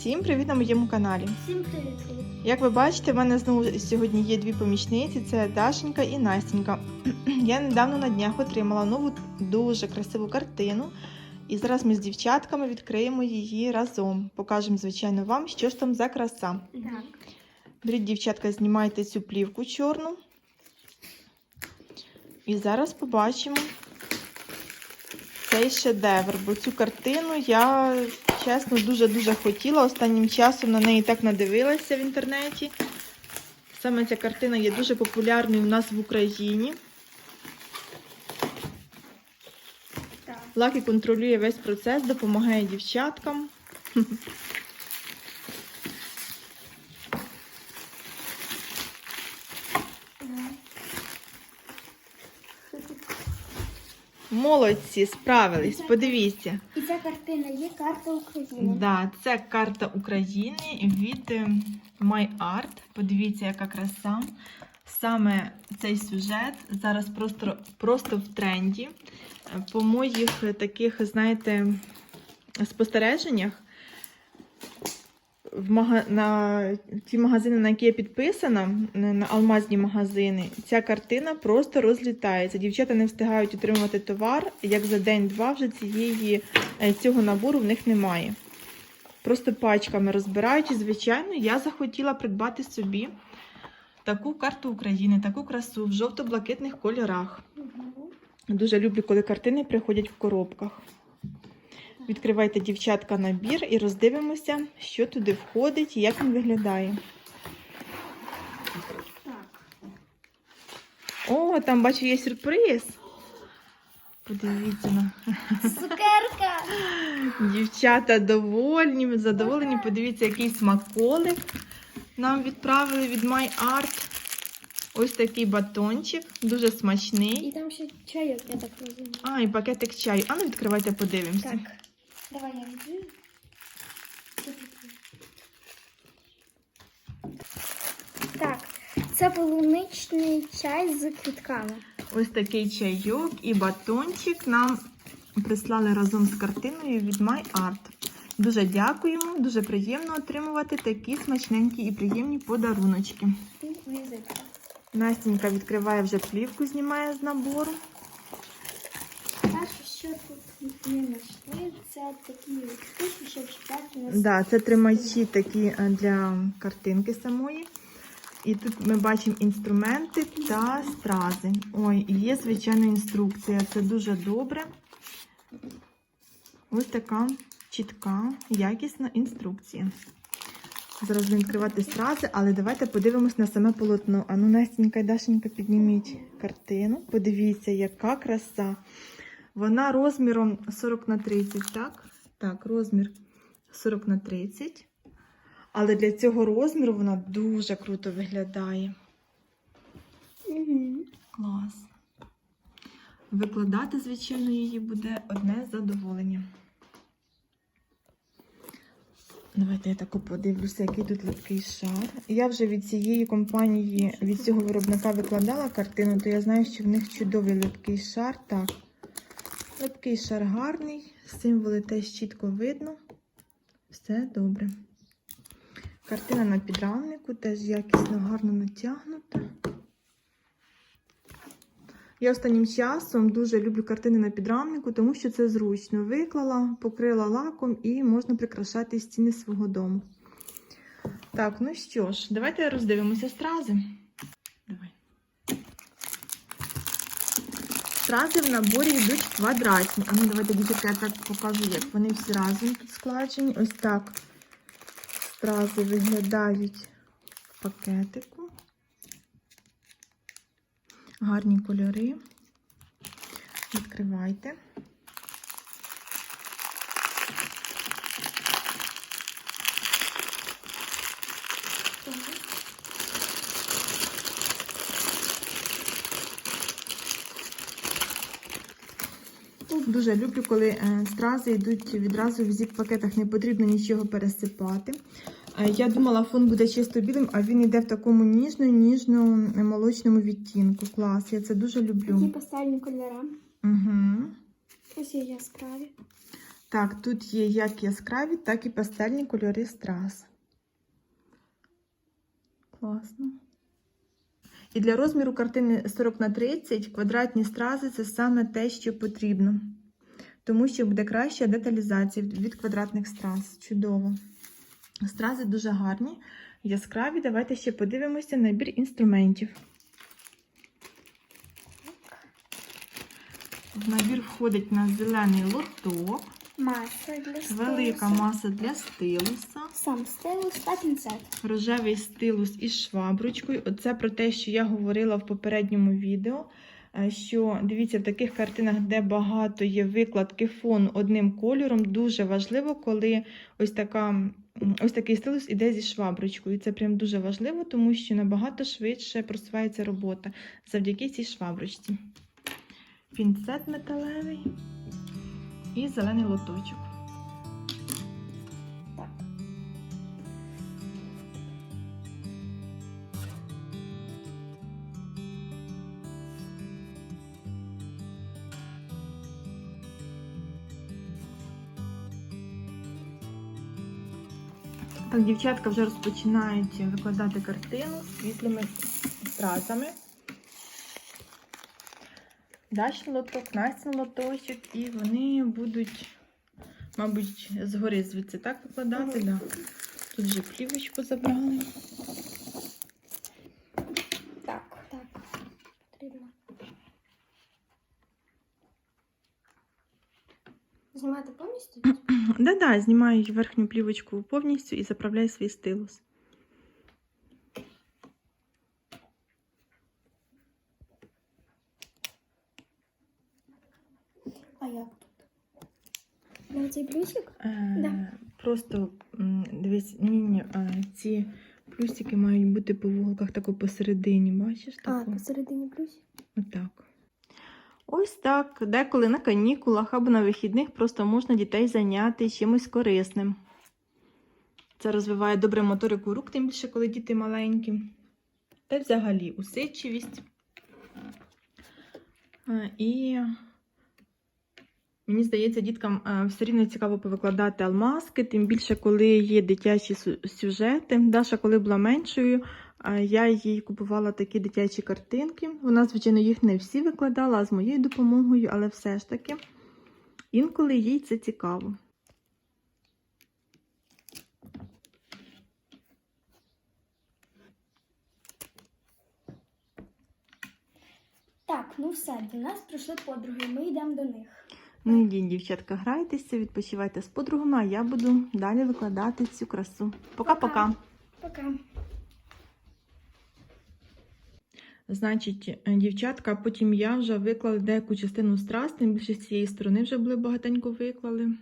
Всім привіт на моєму каналі. Всім привіт! Як ви бачите, в мене знову сьогодні є дві помічниці: це Дашенька і Настенька. Я недавно на днях отримала нову дуже красиву картину. І зараз ми з дівчатками відкриємо її разом. Покажемо, звичайно, вам, що ж там за краса. Так. Беріть, дівчатка, знімайте цю плівку чорну. І зараз побачимо цей шедевр. Бо цю картину я, чесно, дуже-дуже хотіла. Останнім часом на неї так надивилася в інтернеті. Саме ця картина є дуже популярною у нас в Україні. Лакі контролює весь процес, допомагає дівчаткам. Молодці, справились, подивіться. І ця картина є карта України. Да, це карта України від е, MyArt. Подивіться, яка краса. Саме цей сюжет зараз просто, просто в тренді. Е, По моїх таких, знаєте, спостереженнях. В мага... на ті магазини, на які я підписана, на алмазні магазини, ця картина просто розлітається. Дівчата не встигають отримувати товар, як за день-два вже цієї, е, цього набору в них немає. Просто пачками розбирають. Звичайно, я захотіла придбати собі таку карту України, таку красу в жовто-блакитних кольорах. Дуже люблю, коли картини приходять в коробках. Відкривайте, дівчатка, набір і роздивимося, що туди входить і як він виглядає. О, там бачу, є сюрприз. Подивіться на Цукерка! дівчата довольні, задоволені. Подивіться, який смаколик нам відправили від MyArt. Ось такий батончик, дуже смачний. І там ще чайок, я так розумію. А, і пакетик чаю. А ну відкривайте, подивимося. Так. Давай я є? Так, це полуничний чай з квітками. Ось такий чайок і батончик нам прислали разом з картиною від MyArt. Дуже дякуємо, дуже приємно отримувати такі смачненькі і приємні подаруночки. І. Настенька відкриває вже плівку, знімає з набору. Що тут не знайшли, це такі штучки, щоб чіпляти на Да, це тримачі такі е, для картинки самої. І тут ми бачимо інструменти та стрази. Ой, і є, звичайно, інструкція. Це дуже добре. Ось така чітка, якісна інструкція. Зараз будемо відкривати стрази, але давайте подивимось на саме полотно. Ану, Настенька і Дашенька, підніміть картину. Подивіться, яка краса. Вона розміром 40 на 30, так? Так, розмір 40 на 30. Але для цього розміру вона дуже круто виглядає. Угу. Клас. Викладати, звичайно, її буде одне задоволення. Давайте я тако подивлюся, який тут липкий шар. Я вже від цієї компанії, від цього виробника викладала картину, то я знаю, що в них чудовий липкий шар. Так, липкий шар гарний, символи теж чітко видно. Все добре. Картина на підрамнику теж якісно гарно натягнута. Я останнім часом дуже люблю картини на підрамнику, тому що це зручно. Виклала, покрила лаком і можна прикрашати стіни свого дому. Так, ну що ж, давайте роздивимося стрази. Стрази в наборі йдуть квадратні. А ну давайте, дівчатка, я так покажу, як вони всі разом тут складені. Ось так стрази виглядають в пакетику. Гарні кольори. Відкривайте. Дуже люблю, коли е, стрази йдуть відразу в зіп-пакетах, не потрібно нічого пересипати. Е, Я думала, фон буде чисто білим, а він йде в такому ніжно-ніжно-молочному відтінку. Клас, я це дуже Такі люблю. пастельні кольори. Угу. Ось є яскраві. Так, тут є як яскраві, так і пастельні кольори страз. Класно. І для розміру картини 40 на 30 квадратні стрази це саме те, що потрібно. Тому що буде краща деталізація від квадратних страз. Чудово. Стрази дуже гарні, яскраві. Давайте ще подивимося набір інструментів. В набір входить на зелений лоток, Маса для велика маса для стилуса, Сам стилус та пінцет. рожевий стилус із шваброчкою. Оце про те, що я говорила в попередньому відео. е, Що дивіться, в таких картинах, де багато є викладки фону одним кольором, дуже важливо, коли ось така. Ось такий стилус іде зі шваброчкою. Це прям дуже важливо, тому що набагато швидше просувається робота завдяки цій шваброчці. Пінцет металевий і зелений лоточок. Так. Дівчатка вже розпочинають викладати картину світлими стразами. Дашин лоток, Настін лоточок, і вони будуть, мабуть, згори звідси так викладати. Да. Тут вже плівочку забрали. Так. Так. Потрібно. Знімати повністю? Да-да, знімаю верхню плівочку повністю і заправляю свій стилус. А як тут? На цей плюсик? Е, Да. Просто дивись, ні, ні, ці плюсики мають бути по вуголках тако посередині, бачиш? А, посередині плюсик. Отак. Ось так. Деколи на канікулах або на вихідних просто можна дітей зайняти чимось корисним. Це розвиває добре моторику рук, тим більше, коли діти маленькі. Та й взагалі усидчивість. І мені здається, діткам е, все рівно цікаво повикладати алмазки, тим більше, коли є дитячі сюжети. Даша, коли була меншою, Я їй купувала такі дитячі картинки. Вона, звичайно, їх не всі викладала, а з моєю допомогою, але все ж таки. Інколи їй це цікаво. Так, ну все, до нас прийшли подруги, ми йдемо до них. Ну йдіть, дівчатка, грайтеся, відпочивайте з подругами, а я буду далі викладати цю красу. Пока-пока. Пока. Значить, дівчатка, потім я вже виклала деяку частину страз, тим більше з цієї сторони вже були багатенько виклали.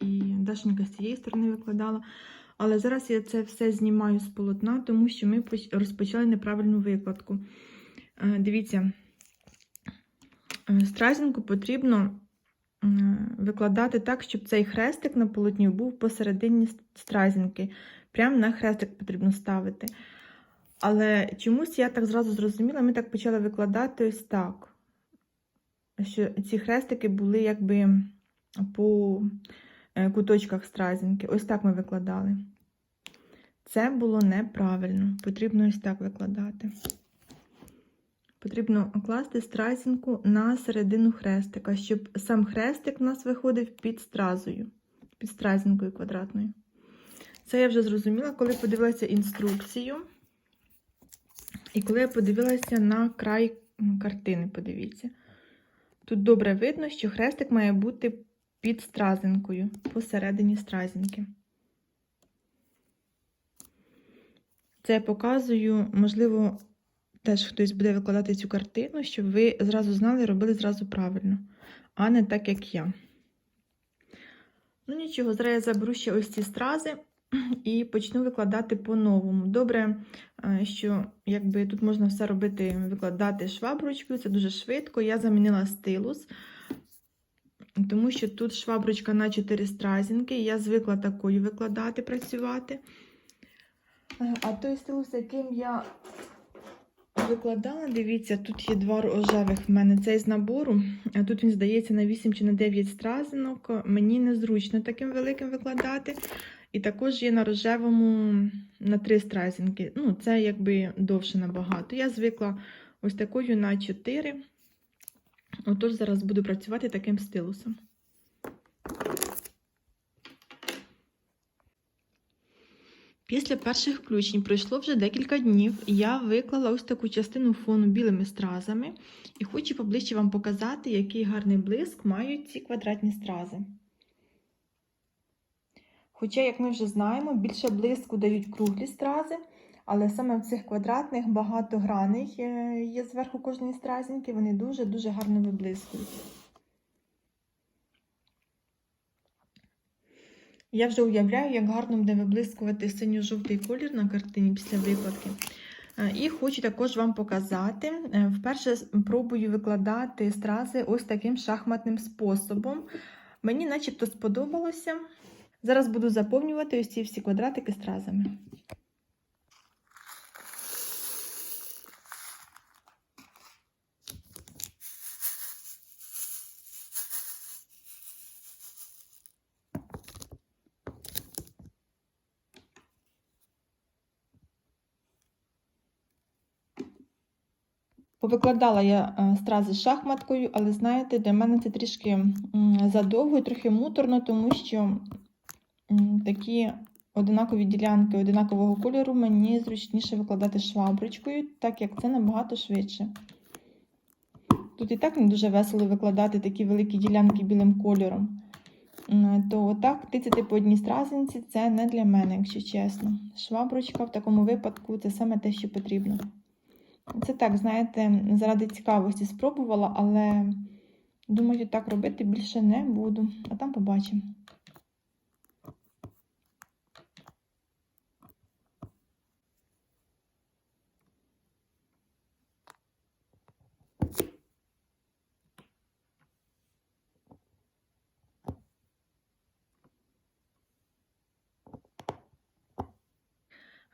І Дашенька з цієї сторони викладала. Але зараз я це все знімаю з полотна, тому що ми розпочали неправильну викладку. Е, Дивіться, е, стразінку потрібно викладати так, щоб цей хрестик на полотні був посередині стразінки. Прямо на хрестик потрібно ставити. Але чомусь я так зразу зрозуміла, ми так почали викладати ось так. Що ці хрестики були якби по е, куточках стразінки. Ось так ми викладали. Це було неправильно. Потрібно ось так викладати. Потрібно класти стразінку на середину хрестика, щоб сам хрестик у нас виходив під стразою, під стразінкою квадратною. Це я вже зрозуміла, коли подивилася інструкцію. І коли я подивилася на край картини, подивіться. Тут добре видно, що хрестик має бути під стразинкою, посередині стразинки. Це я показую, можливо, теж хтось буде викладати цю картину, щоб ви зразу знали і робили зразу правильно, а не так, як я. Ну нічого, зараз я заберу ще ось ці стрази і почну викладати по-новому. Добре, е, що якби тут можна все робити, викладати шваброчкою, це дуже швидко. Я замінила стилус, тому що тут шваброчка на 4 стразінки, я звикла такою викладати, працювати. Е, А той стилус, яким я Викладала, дивіться, тут є два рожевих в мене. Цей з набору. Тут він здається на 8 чи на 9 стразинок. Мені незручно таким великим викладати. І також є на рожевому на 3 стразинки. Ну, це якби довше набагато. Я звикла ось такою на 4. Отож, зараз буду працювати таким стилусом. Після перших включень пройшло вже декілька днів. Я виклала ось таку частину фону білими стразами і хочу поближче вам показати, який гарний блиск мають ці квадратні стрази. Хоча, як ми вже знаємо, більше блиску дають круглі стрази, але саме в цих квадратних багато граней е, є зверху кожної стразінки, вони дуже-дуже гарно виблискують. Я вже уявляю, як гарно буде виблискувати синьо-жовтий колір на картині після викладки. Е, І хочу також вам показати. е, Вперше пробую викладати стрази ось таким шахматним способом. Мені начебто сподобалося. Зараз буду заповнювати ось всі квадратики стразами. Повикладала я е, стрази шахматкою, але знаєте, для мене це трішки задовго і трохи муторно, тому що такі одинакові ділянки одинакового кольору мені зручніше викладати шваброчкою, так як це набагато швидше. Тут і так не дуже весело викладати такі великі ділянки білим кольором. То отак тицяти по одній стразинці це не для мене, якщо чесно. Шваброчка в такому випадку це саме те, що потрібно. Це так, знаєте, заради цікавості спробувала, але думаю, так робити більше не буду. А там побачимо.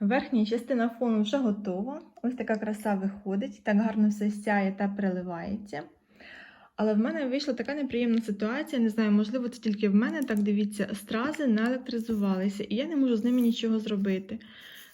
Верхня частина фону вже готова. Ось така краса виходить, так гарно все сяє та переливається. Але в мене вийшла така неприємна ситуація. Не знаю, можливо, це тільки в мене, так дивіться, стрази наелектризувалися, і я не можу з ними нічого зробити.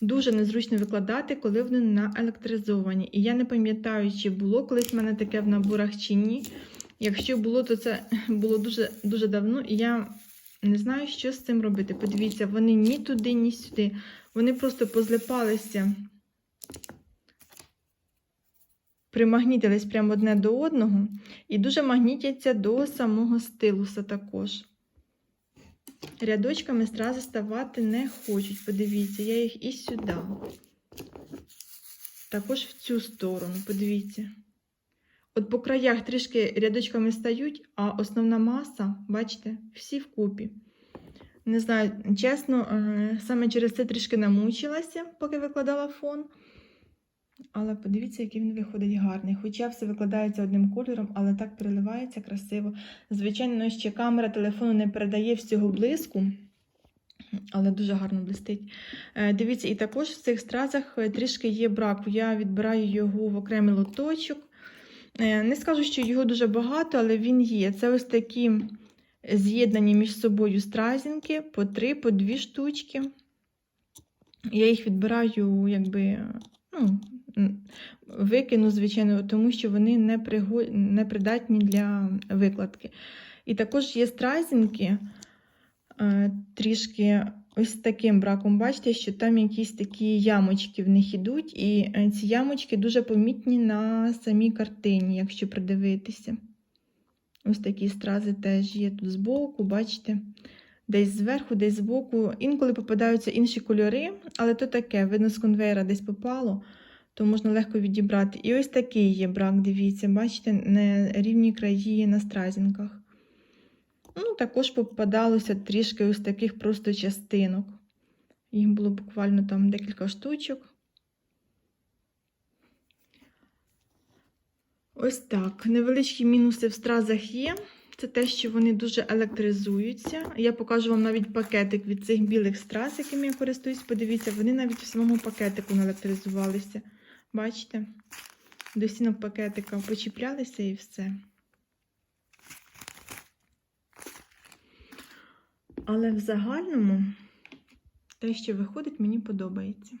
Дуже незручно викладати, коли вони наелектризовані. І я не пам'ятаю, чи було колись в мене таке в наборах чи ні. Якщо було, то це було дуже, дуже давно, і я не знаю, що з цим робити. Подивіться, вони ні туди, ні сюди. Вони просто позлипалися, примагнітились прямо одне до одного і дуже магнітяться до самого стилуса також. Рядочками стрази ставати не хочуть. Подивіться, я їх і сюди. Також в цю сторону, подивіться. От по краях трішки рядочками стають, а основна маса, бачите, всі вкупі. Не знаю, чесно, е, саме через це трішки намучилася, поки викладала фон. Але подивіться, який він виходить гарний. Хоча все викладається одним кольором, але так переливається красиво. Звичайно, ще камера телефону не передає всього блиску, але дуже гарно блистить. Е, Дивіться, і також в цих стразах е, трішки є браку. Я відбираю його в окремий лоточок. Е, Не скажу, що його дуже багато, але він є. Це ось такі з'єднані між собою стразінки по три, по дві штучки. Я їх відбираю, якби, ну, викину, звичайно, тому що вони не, приго... не придатні для викладки. І також є стразінки е, трішки ось таким браком. Бачите, що там якісь такі ямочки в них ідуть, і е, ці ямочки дуже помітні на самій картині, якщо придивитися. Ось такі стрази теж є тут збоку, бачите, десь зверху, десь збоку. Інколи попадаються інші кольори, але то таке, видно, з конвейера десь попало, то можна легко відібрати. І ось такий є брак, дивіться, бачите, не рівні краї на стразінках. Ну, також попадалося трішки ось таких просто частинок. Їх було буквально там декілька штучок. Ось так. Невеличкі мінуси в стразах є. Це те, що вони дуже електризуються. Я покажу вам навіть пакетик від цих білих страз, якими я користуюсь. Подивіться, вони навіть в самому пакетику наелектризувалися. Бачите? До стінок пакетика почіплялися і все. Але в загальному те, що виходить, мені подобається.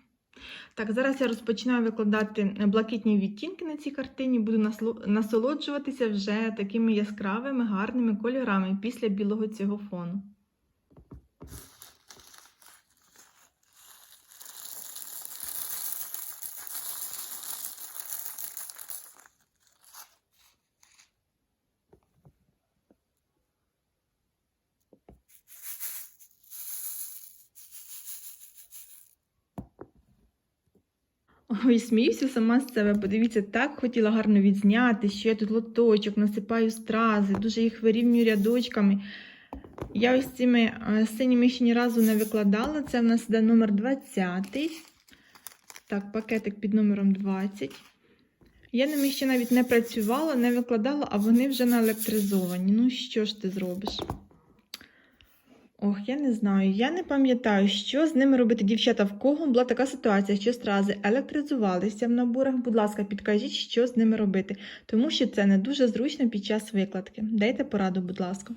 Так, зараз я розпочинаю викладати блакитні відтінки на цій картині, буду насолоджуватися вже такими яскравими, гарними кольорами після білого цього фону. Ой, сміюся сама з себе. Подивіться, так хотіла гарно відзняти, що я тут лоточок, насипаю стрази, дуже їх вирівнюю рядочками. Я ось цими е, синіми ще ні разу не викладала. Це в нас іде номер 20. Так, пакетик під номером 20. Я ними ще навіть не працювала, не викладала, а вони вже наелектризовані. Ну, що ж ти зробиш? Ох, я не знаю. Я не пам'ятаю, що з ними робити, дівчата. В кого була така ситуація, що стрази електризувалися в наборах. Будь ласка, підкажіть, що з ними робити, тому що це не дуже зручно під час викладки. Дайте пораду, будь ласка.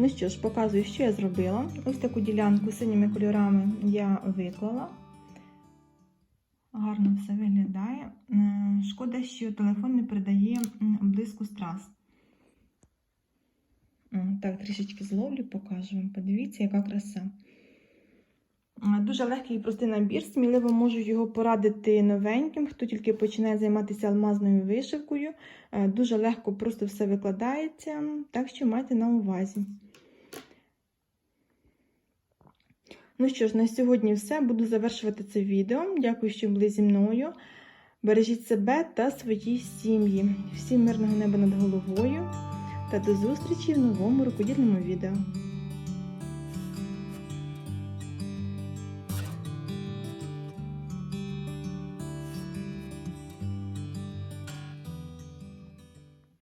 Ну що ж, показую, що я зробила. Ось таку ділянку синіми кольорами я виклала. Гарно все виглядає. Е, Шкода, що телефон не передає блиску страз. Так, трішечки зловлю, покажу вам. Подивіться, яка краса. Е, Дуже легкий і простий набір. Сміливо можу його порадити новеньким, хто тільки починає займатися алмазною вишивкою. Е, Дуже легко просто все викладається, так що майте на увазі. Ну що ж, на сьогодні все. Буду завершувати це відео. Дякую, що були зі мною. Бережіть себе та свої сім'ї. Всім мирного неба над головою та до зустрічі в новому рукодільному відео.